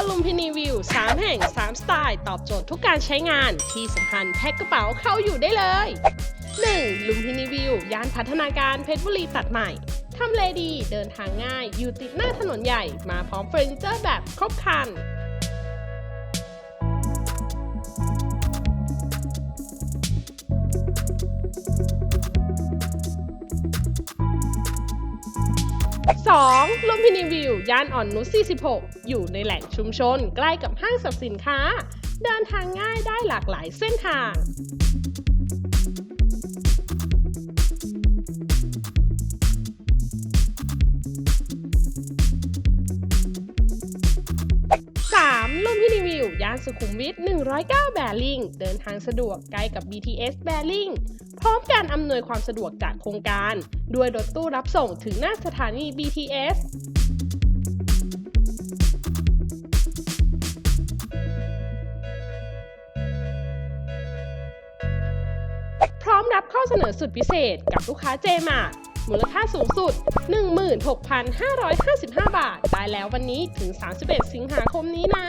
ว์ลุมพินีวิว 3 แห่ง 3 สไตล์ ตอบโจทย์ทุกการใช้งานที่สำคัญแพ็คกระเป๋าเข้าอยู่ได้เลย 1. ลุมพินีวิว ย่านพัฒนาการเพชรบุรีตัดใหม่ทำเลดี เดินทางง่าย อยู่ติดหน้าถนนใหญ่ มาพร้อมเฟอร์นิเจอร์แบบครบครัน 2. ลุมพินีวิว ย่านอ่อนนุช46 อยู่ในแหล่งชุมชน ใกล้กับห้างสรรพสินค้า เดินทางง่ายได้หลากหลายเส้นทาง 3. ลุมพินี ย่านสุขุมวิท 109 แบริ่ง เดินทางสะดวกใกล้กับ BTS แบริ่ง พร้อมการอำนวยความสะดวกจากโครงการ ด้วยรถตู้รับส่งถึงหน้าสถานี BTS พร้อมรับข้อเสนอสุดพิเศษกับลูกค้าเจมามูลค่าสูงสุด 16,555 บาท ได้แล้ววันนี้ถึง 31 สิงหาคมนี้นะ